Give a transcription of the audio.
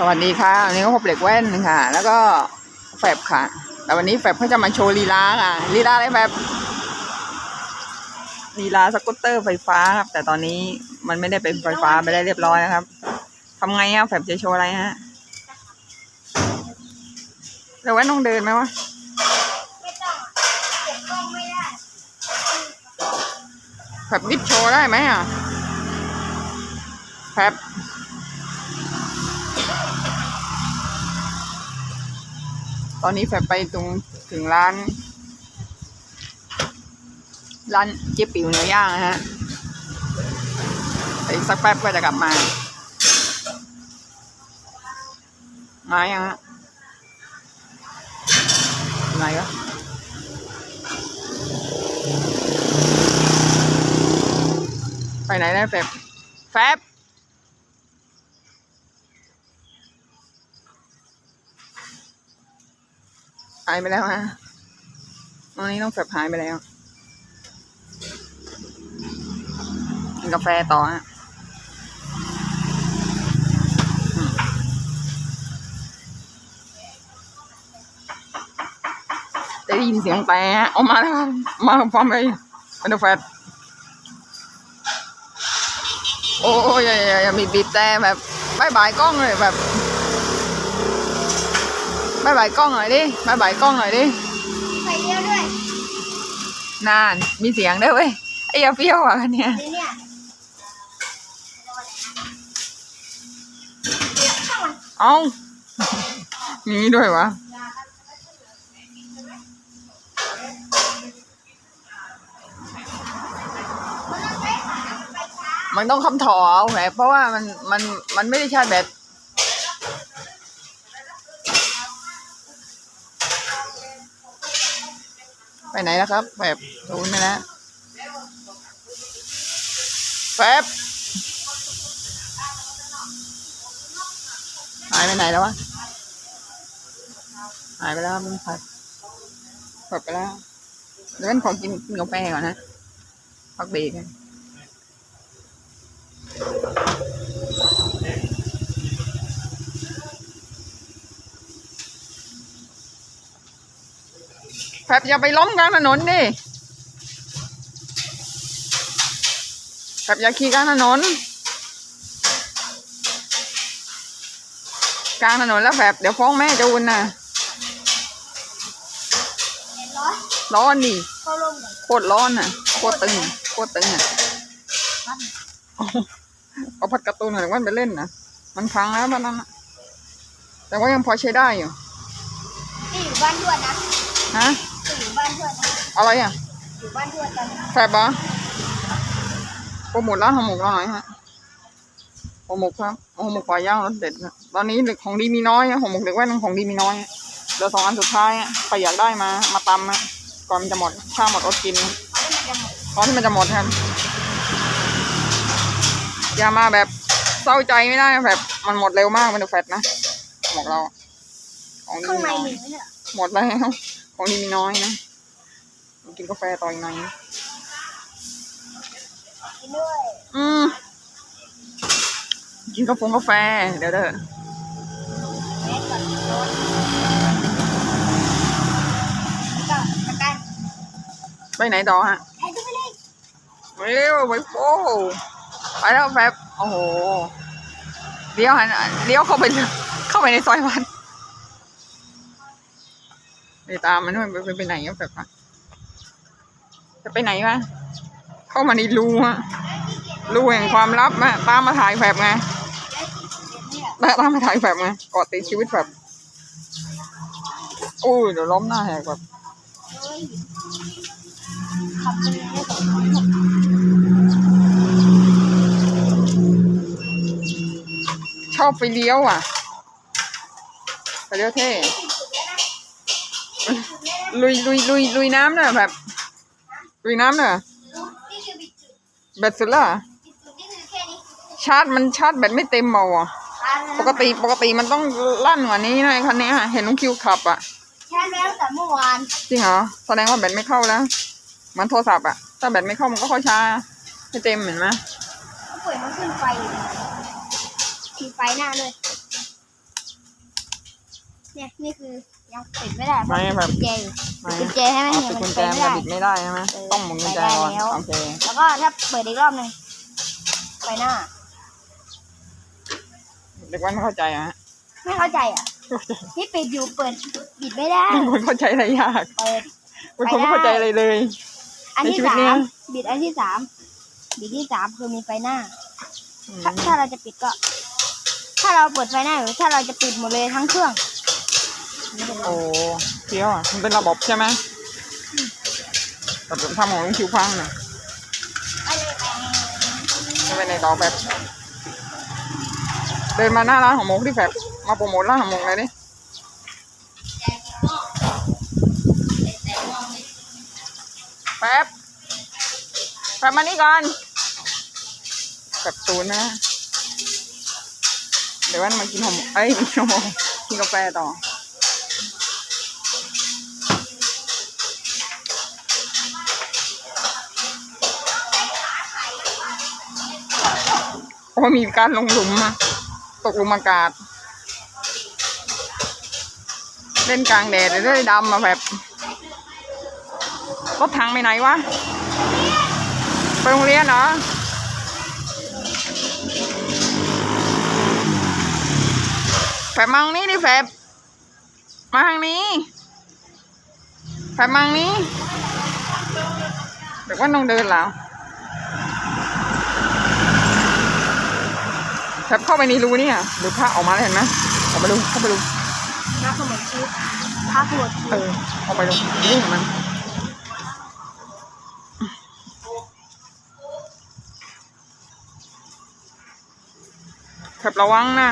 สวัสดีค่ะวันนี้ก็พบเด็กแว่นค่ะ แล้วก็แฟบค่ะ แต่วันนี้แฟบเขาจะมาโชว์ลีลาค่ะลีลาอะไรแฟบลีลาสกูตเตอร์ไฟฟ้าครับ แต่ตอนนี้มันไม่ได้เป็นไฟฟ้าไปได้เรียบร้อยนะครับทำไงอะแฟบจะโชว์อะไรฮะเด็กแว่นต้องเดินไหมวะไม่ต้องเก็บกล้องไม่ได้แฟบวิดโชว์ได้ไหมอะแฟบ ตอนนี้แฟบไปตรงถึงร้าน ร้านเจ๊ปิ๋วเนื้อย่างนะฮะอีกสักแป๊บก็จะกลับมา มายังฮะไหนก็ไปไหนได้แฟบแฟบ หายไปแล้วฮะตอนนี้ต้องแฟบหายไปแล้ว กินกาแฟต่อฮะอืมได้ยินเสียงแตะเอามาแล้วครับมาพร้อมเลยเป็นกาแฟโอ้ยอย่าอย่าอย่ามีบีบแต่แบบบายบายกล้องเลยแบบ บายบายกล้องหน่อยดิบายบายกล้องหน่อยดิไฟเลี้ยวด้วยนานมีเสียงด้วยเว้ยไอ้ยาเปรี้ยวอะคันเนี่ยเดี๋ยวเนี่ยช่างมันเอ้ามีด้วยวะมันต้องคำถอเอาแหมเพราะว่ามันมันมันไม่ได้ชาร์จแบต ไปไหนแล้วครับแฟบศูนไปแล้วแฟบหายไปไหนแล้ววะหายไปแล้วมันผัดผัดไปแล้วเดี๋ยวมันขอกินกินกาแฟก่อนนะพักเบรกกัน แฟบอย่าไปล้มกลางถนนดิแฟบอย่าขี่กลางถนน กลางถนนแล้วแฟบเดี๋ยวฟ้องแม่จูนนะเห็นร้อนร้อนดิเข้าร่มก่อนโคตรร้อนอะโคตรตึงโคตรตึงอะครับเอาเอาพัดการ์ตูนหน่อยวันไปเล่นนะมันพังแล้วตอนนั้นน่ะแต่ว่ายังพอใช้ได้อยู่นี่อยู่บ้านทวดนะฮะนี่ อยู่บ้านทวดนะอะไรอะอยู่บ้านทวดกันแฟบปะโปรโมทร้านห่อหมกเราหน่อยฮะห่อหมกครับห่อหมกปลาย่างรสเด็ดนะตอนนี้ของดีมีน้อยอะห่อหมกเด็กแว่นของดีมีน้อยอะเหลือสองอันสุดท้ายอะใครอยากได้มา มาตำอะก่อนมันจะหมดข้าวหมดอดกินเอาให้มันจะหมดตอนที่มันจะหมดครับอย่ามาแบบเศร้าใจไม่ได้แบบมันหมดเร็วมากมันดูแฟตนะบอกเราของดีข้างมีในน้อหยนึ่งไม่ใช่เหรอหมดแล้ว ของดีมีน้อยนะกินกาแฟต่ออีกหน่อยกินด้วยอืมกินกาแฟกาแฟ เดี๋ยวเด้อไปไหนต่อฮะไปเร็วไปโอ้ไปแล้วแฟบโอ้โหเลี้ยวหันเลี้ยวเข้าไปเลยเข้าไปในซอยมัน ไปตามมันด้วยไปไปไปไหนก็แบบอะจะไปไหนวะเข้ามาในรูฮะรูแห่งความลับอะตามมาถ่ายแบบไงตามมาถ่ายแบบไงกาะติดชีวิตแบบอุ้ยเดี๋ยวล้มหน้าแหกแบบชอบไฟเลี้ยวอะไฟเลี้ยวเท่ ลุยลุยลุยลุยน้ำเนอะแบบลุยน้ำเนอะนี่คือบิดจุดแบตสุดและบิดจุดนี่คือแค่นี้ชาร์จมันชาร์จแบตไม่เต็มเบาอะปกติปกติมันต้องลั่นกว่านี้นะไอ้คันนี้อะเห็นลุงคิวขับอะแค่แล้วแต่เมื่อวานจริงเหรอแสดงว่าแบตไม่เข้าแล้วเหมันโทรศัพท์อะถ้าแบตไม่เข้ามันก็ค่อยช้าไม่เต็มเห็นไหมก็เปิดมันขึ้นไฟอยู่มีไฟหน้าด้วย เนี่ยนี่คือยังปิดไม่ได้เพไม่ราะแบบกุญแจอยู่ไม่กุญแจใช่ไหมเอาเนี่ยปิดมักุนญแจไปมันไม่จะได้ บิดไม่ได้ใช่ไหมเออต้องหมุนกุญแจไปได้ก่อนแล้ว โอเคแล้วก็ถ้าเปิดอีกรอบหนึ่งไปหน้า เด็กแว่นไม่เข้าใจอะฮะไม่เข้าใจอะที่ปิดอยู่เปิดปิดไม่ได้ เป็นคนเข้าใจอะไรยากเปิด เป็นคนไม่เข้าใจอะไรเลย อันที่ในชีวิตสาเนี้ยมบิดอันที่สามบิดที่สามคือมีไฟหน้า อืมถ้าถ้าเราจะปิดก็ ถ้าเราเปิดไฟหน้าอยู่ถ้าเราจะปิดหมดเลยทั้งเครื่อง โอ้เที่ยวอะ มันเป็นระบบใช่ไหมแบบทำของลุงคิวฟังน่ะไม่เป็นในต่อแบบ เดินมาหน้าร้านของหมกที่แบบมาโปรโมทร้านของหมกเลยดิแป๊บแป๊บมานี่ก่อนแบบตูนนะ เดี๋ยวว่ามากินหอมเอ้ยไม่ใช่หอมกินกาแฟต่อ เพราะมีการลงหลุมอะตกหลุมอากาศ เล่นกลางแดดเลยด้ดำมาแบบรถถังไปไหนวะ ไปโรงเรียนเหรอแฝมังนี้ดิแฝบมาทางนี้แฝมังนี้เด็กว่าต้องเดินแล้ว แฝบเข้าไปในรูนี่อะหรือผ้าออกมาแล้วเห็นไหมออกไปดูเข้าไปดูพาขมวดชีสพาขมวดชีเอสอออกไปดูดูเห็นมันแฝบระวังนะ